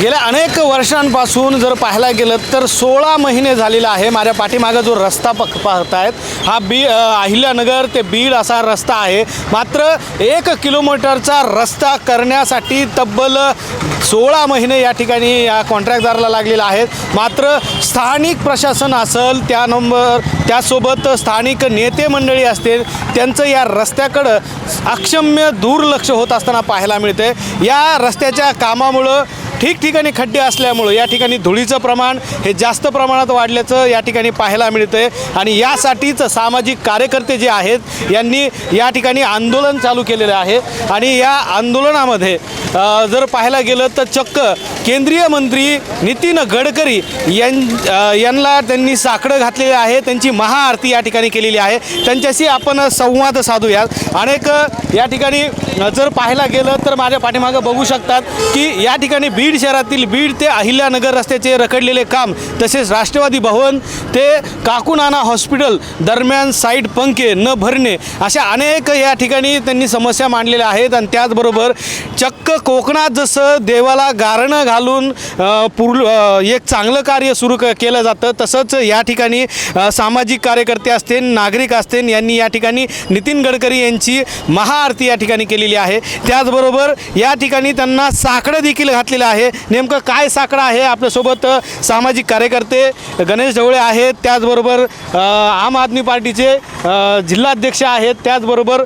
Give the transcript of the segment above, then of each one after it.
गेल्या अनेक वर्षांपासून जर पाहायला गेलं तर सोळा महिने झालेला आहे. माझ्या पाठीमागं जो रस्ता पक पाहतायत हा बी अहिल्यानगर ते बीड असा रस्ता आहे. मात्र एक किलोमीटरचा रस्ता करण्यासाठी तब्बल सोळा महिने या ठिकाणी या कॉन्ट्रॅक्टदाराला लागलेला आहेत मात्र स्थानिक प्रशासन असेल त्या नंबर त्यासोबत स्थानिक नेते मंडळी असतील त्यांचं या रस्त्याकडं अक्षम्य दुर्लक्ष होत असताना पाहायला मिळते या रस्त्याच्या कामामुळं ठिकठिकाणी खड्डे असल्यामुळं या ठिकाणी धुळीचं प्रमाण हे जास्त प्रमाणात वाढल्याचं या ठिकाणी पाहायला मिळतंय. आणि यासाठीच सामाजिक कार्यकर्ते जे आहेत यांनी या ठिकाणी आंदोलन चालू केलेलं आहे. आणि या आंदोलनामध्ये जर पाहायला गेलं तर चक्क केंद्रीय मंत्री नितीन गडकरी यां यांना त्यांनी साकडं घातलेलं आहे. त्यांची महाआरती या ठिकाणी केलेली आहे. त्यांच्याशी आपण संवाद साधूयात. अनेक या ठिकाणी जर पाहायला गेलं तर माझ्या पाठीमागं बघू शकतात की या ठिकाणी बीड शहरातील बीड ते अहिल्यानगर रस्त्याचे रखडलेले काम तसेच राष्ट्रवादी भवन ते काकुनाना हॉस्पिटल दरम्यान साईड पंखे न भरणे अशा अनेक या ठिकाणी त्यांनी समस्या मांडलेल्या आहेत. आणि त्याचबरोबर चक्क कोकणात जसं देवाला गारणं घालून अ, एक चांगलं कार्य सुरू क केलं जातं तसंच या ठिकाणी सामाजिक कार्यकर्ते असतील नागरिक असतील यांनी या ठिकाणी नितीन गडकरी यांची महाआरती या ठिकाणी केलेली आहे. त्याचबरोबर या ठिकाणी त्यांना साकडं देखील घातलेलं आहे. नेमकं काय साकडं आहे आपल्यासोबत सामाजिक कार्यकर्ते गणेश ढवळे आहेत. त्याचबरोबर आम आदमी पार्टीचे जिल्हाध्यक्ष आहेत. त्याचबरोबर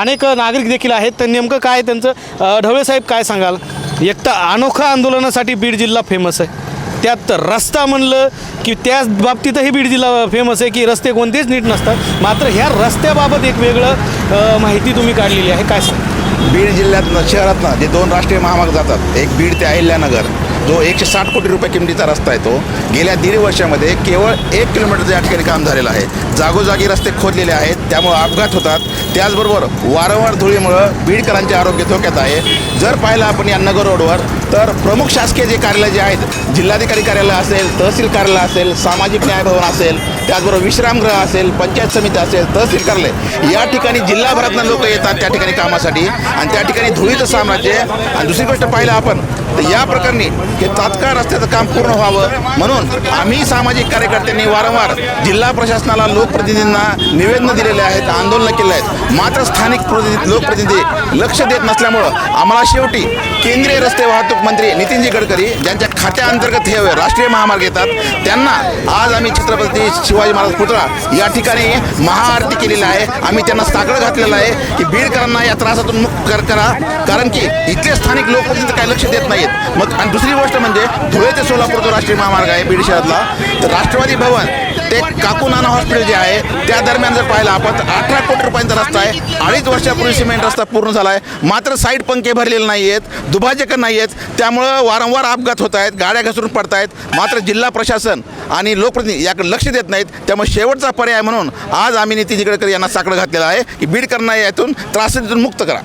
अनेक नागरिक देखील आहेत. तर नेमकं काय त्यांचं ढवळे साहेब काय सांगाल? एक तर अनोखा आंदोलनासाठी बीड जिल्हा फेमस आहे. त्यात रस्ता म्हणलं की त्याच बाबतीतही बीड जिल्हा फेमस आहे की रस्ते कोणतेच नीट नसतात. मात्र ह्या रस्त्याबाबत एक वेगळं माहिती तुम्ही काढलेली आहे. काय सांग बीड जिल्ह्यातनं शहरातनं जे दोन राष्ट्रीय महामार्ग जातात एक बीड ते अहिल्यानगर. जो एकशे साठ कोटी रुपये किमतीचा रस्ता आहे तो गेल्या दीड वर्षामध्ये केवळ एक किलोमीटरचं या ठिकाणी काम झालेलं आहे. जागोजागी रस्ते खोदलेले आहेत त्यामुळं अपघात होतात. त्याचबरोबर वारंवार धुळीमुळं बीडकरांचे आरोग्य धोक्यात आहे. जर पाहिलं आपण या नगर रोडवर तर प्रमुख शासकीय जे कार्यालय जे आहेत जिल्हाधिकारी कार्यालय असेल तहसील कार्यालय असेल सामाजिक न्याय भवन असेल त्याचबरोबर विश्रामगृह असेल पंचायत समिती असेल तहसील कार्यालय या ठिकाणी जिल्हाभरातनं लोक येतात त्या ठिकाणी कामासाठी. आणि त्या ठिकाणी धुळीचं साम्राज्य आहे. आणि दुसरी गोष्ट पाहिलं आपण तर या प्रकरणी हे तात्काळ रस्त्याचं काम पूर्ण व्हावं. म्हणून आम्ही सामाजिक कार्यकर्त्यांनी वारंवार जिल्हा प्रशासनाला लोकप्रतिनिधींना निवेदनं दिलेले आहेत आंदोलनं केले आहेत. मात्र स्थानिक प्रतिनिधी लोकप्रतिनिधी लक्ष देत नसल्यामुळं आम्हाला शेवटी केंद्रीय रस्ते वाहतूक मंत्री नितीनजी गडकरी ज्यांच्या खात्याअंतर्गत हे राष्ट्रीय महामार्ग येतात त्यांना आज आम्ही छत्रपती शिवाजी महाराज पुतळा या ठिकाणी महाआरती केलेली आहे. आम्ही त्यांना साकडं घातलेलं आहे की बीडकरांना या त्रासातून मुक्त कर करा. कारण की इथले स्थानिक लोकप्रतिनिधी काही लक्ष देत नाहीत. मग आणि दुसरी गोष्ट म्हणजे धुळे ते सोलापूर जो राष्ट्रीय महामार्ग आहे बीड शहरातला. तर राष्ट्रवादी भवन ते काकुनाना हॉस्पिटल जे आहे त्या दरम्यान जर पाहिलं आपण तर अठरा कोटी रुपयांचा रस्ता आहे. अडीच वर्षापूर्वी सिमेंट रस्ता पूर्ण झाला आहे. मात्र साईड पंखे भरलेले नाही आहेत दुभाजकं नाही आहेत त्यामुळं वारंवार अपघात होत आहेत गाड्या घसरून पडत आहेत. मात्र जिल्हा प्रशासन आणि लोकप्रतिनिधी याकडे लक्ष देत नाहीत. त्यामुळे शेवटचा पर्याय म्हणून आज आम्ही नितीन गडकरी यांना साकडं घातलेला आहे की बीडकरांना यातून त्रासातून मुक्त करा.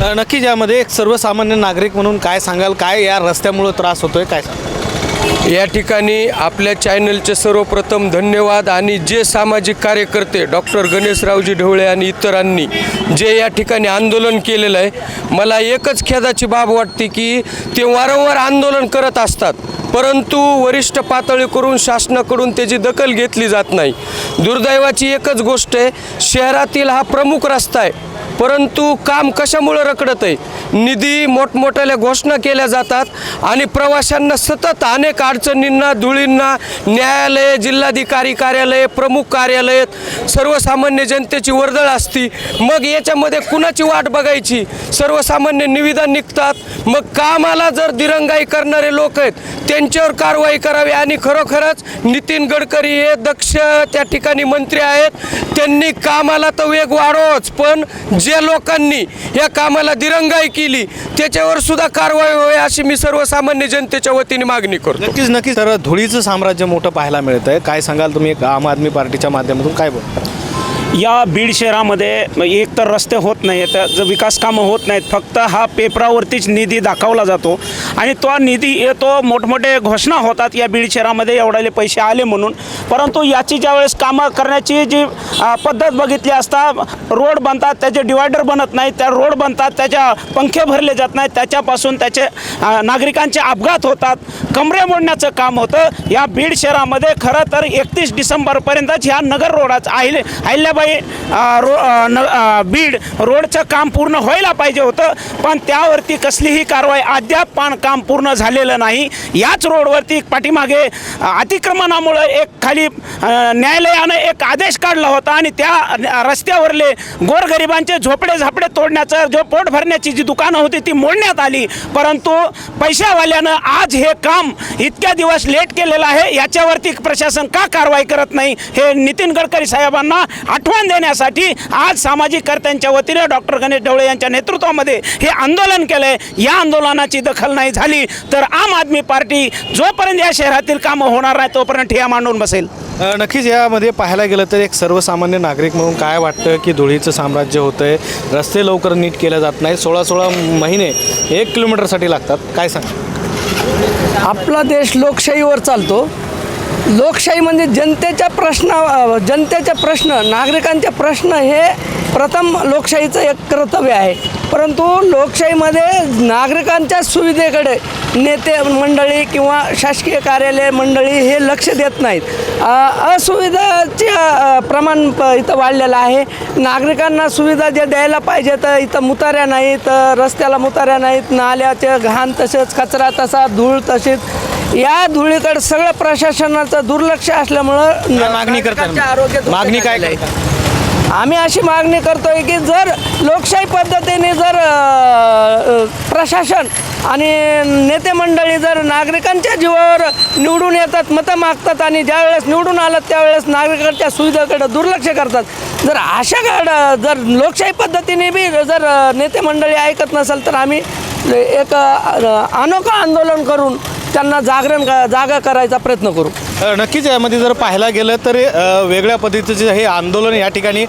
नक्की नक्कीच यामध्ये एक सर्वसामान्य नागरिक म्हणून काय सांगाल? काय या रस्त्यामुळं त्रास होतोय? काय सांगाल? या ठिकाणी आपल्या चॅनलचे सर्वप्रथम धन्यवाद आणि जे सामाजिक कार्यकर्ते डॉक्टर गणेशरावजी ढवळे आणि इतरांनी जे या ठिकाणी आंदोलन केलेलं आहे मला एकच खेदाची बाब वाटते की ते वारंवार आंदोलन करत असतात. परंतु वरिष्ठ पातळी करून शासनाकडून त्याची दखल घेतली जात नाही. दुर्दैवाची एकच गोष्ट आहे शहरातील हा प्रमुख रस्ता आहे. परंतु काम कशामुळं रखडत आहे? निधी मोठमोठ्याल्या घोषणा केल्या जातात आणि प्रवाशांना सतत अनेक अडचणींना धुळींना न्यायालय जिल्हाधिकारी कार्यालय प्रमुख कार्यालय सर्वसामान्य जनतेची वर्दळ असती. मग याच्यामध्ये कुणाची वाट बघायची? सर्वसामान्य निविदा निघतात. मग कामाला जर दिरंगाई करणारे लोक आहेत त्यांच्यावर कारवाई करावी. आणि खरोखरच नितीन गडकरी हे दक्ष त्या ठिकाणी मंत्री आहेत. त्यांनी कामाला तर वेग वाढवच पण जे लोकांनी या कामाला दिरंगाई केली त्याच्यावर सुद्धा कारवाई व्हावी अशी मी सर्वसामान्य जनतेच्या वतीने मागणी करतो. नक्कीच नक्कीच. तर धुळीचं साम्राज्य मोठं पाहायला मिळत आहे काय सांगाल तुम्ही? एक आम आदमी पार्टीच्या माध्यमातून काय बोलता या बीड शहरामध्ये एक तर रस्ते होत नाही आहेत विकास कामं होत नाहीत फक्त हा पेपरावरतीच निधी दाखवला जातो. आणि तो निधी येतो मोठमोठे घोषणा होतात या बीड शहरामध्ये एवढाले पैसे आले म्हणून. परंतु याची ज्यावेळेस कामं करण्याची जी पद्धत बघितली असता रोड बनतात त्याचे डिवायडर बनत नाहीत त्या रोड बनतात त्याच्या पंखे भरले जात नाहीत त्याच्यापासून त्याचे नागरिकांचे अपघात होतात कमरे मोडण्याचं काम होतं. या बीड शहरामध्ये खरं तर एकतीस डिसेंबरपर्यंतच ह्या नगर रोडाचं आहिले अहिल्याबाई अ, रो न बीड रोडचं काम पूर्ण व्हायला पाहिजे होतं पण त्यावरती कसलीही कारवाई अद्याप पण काम पूर्ण झालेलं नाही. याच रोडवरती पाठीमागे अतिक्रमणामुळं एक खाली न्यायालयानं एक आदेश काढला होता आणि त्या रस्त्यावरले गोरगरिबांचे झोपडे झापडे तोडण्याचं जो पोट भरण्याची जी दुकानं होती ती मोडण्यात आली. परंतु पैशावाल्यानं आज हे काम इतक्या दिवस लेट केलेलं आहे याच्यावरती प्रशासन का कारवाई करत नाही हे नितीन गडकरी साहेबांना आठवण देण्यासाठी आज सामाजिक कर्त्यांच्या वतीने डॉक्टर गणेश ढवळे यांच्या नेतृत्वामध्ये हे आंदोलन केलं आहे या आंदोलनाची दखल नाही झाली तर आम आदमी पार्टी जोपर्यंत या शहरातील कामं होणार नाही तोपर्यंत ठिया मांडून बसेल. नक्कीच यामध्ये पाहायला गेलं तर एक सर्वसामान्य नागरिक म्हणून काय वाटतं की धुळीचं साम्राज्य होतं आहे रस्ते लवकर नीट केले जात नाही सोळा सोळा महिने एक किलोमीटरसाठी लागतात. काय सांग आपला देश लोकशाहीवर चालतो. लोकशाही म्हणजे जनतेच्या प्रश्न जनतेचे प्रश्न नागरिकांचे प्रश्न हे प्रथम लोकशाहीचं एक कर्तव्य आहे. परंतु लोकशाहीमध्ये नागरिकांच्या सुविधेकडे नेते मंडळी किंवा शासकीय कार्यालय मंडळी हे लक्ष देत नाहीत. असुविधाचे प्रमाण प- इथं वाढलेलं आहे. नागरिकांना सुविधा जे द्यायला पाहिजे तर इथं मुताऱ्या नाहीत रस्त्याला मुताऱ्या नाहीत नाल्याचे घाण तसेच कचरा तसा धूळ तशीच या धुळीकडे सगळं प्रशासनाचं दुर्लक्ष असल्यामुळं काय मागणी करताय? नागरिकांचे आरोग्य धोक्यात मागणी काय आहे. आम्ही अशी मागणी करतोय की जर लोकशाही पद्धतीने जर अ, अ, प्रशासन आणि नेते मंडळी जर नागरिकांच्या जीवावर निवडून येतात मतं मागतात आणि ज्यावेळेस निवडून आलं त्यावेळेस नागरिकांच्या सुविधेकडे दुर्लक्ष करतात जर अशा काळ जर लोकशाही पद्धतीने बी जर अ, नेते मंडळी ऐकत नसेल तर आम्ही एक अ, अनोखं आंदोलन करून त्यांना जागरण क- जागा करायचा प्रयत्न करू. नक्कीच यामध्ये जर पाहायला गेलं तर वेगळ्या पद्धतीचं हे आंदोलन या ठिकाणी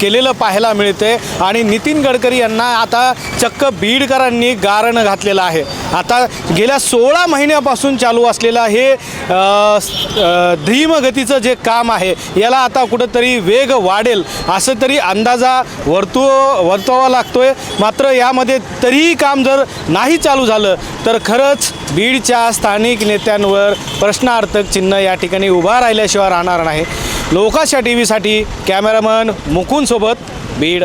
केलेलं पाहायला मिळते. आणि नितीन गडकरी यांना आता चक्क बीडकरांनी गारण घातलेलं आहे. आता गेल्या सोळा महिन्यापासून चालू असलेलं हे धीमगतीचं जे काम आहे याला आता कुठंतरी वेग वाढेल असं तरी अंदाजा वर्तू वर्तवा लागतोय. मात्र यामध्ये तरीही काम जर नाही चालू झालं तर खरंच बीडच्या स्थानिक नेत्यांवर प्रश्नार्थक चिन्ह या या ठिकाणी उभा राहिल्याशिवाय राहणार नाही. लोकाशा टी व्हीसाठी कॅमेरामन मुकुंदसोबत बीड.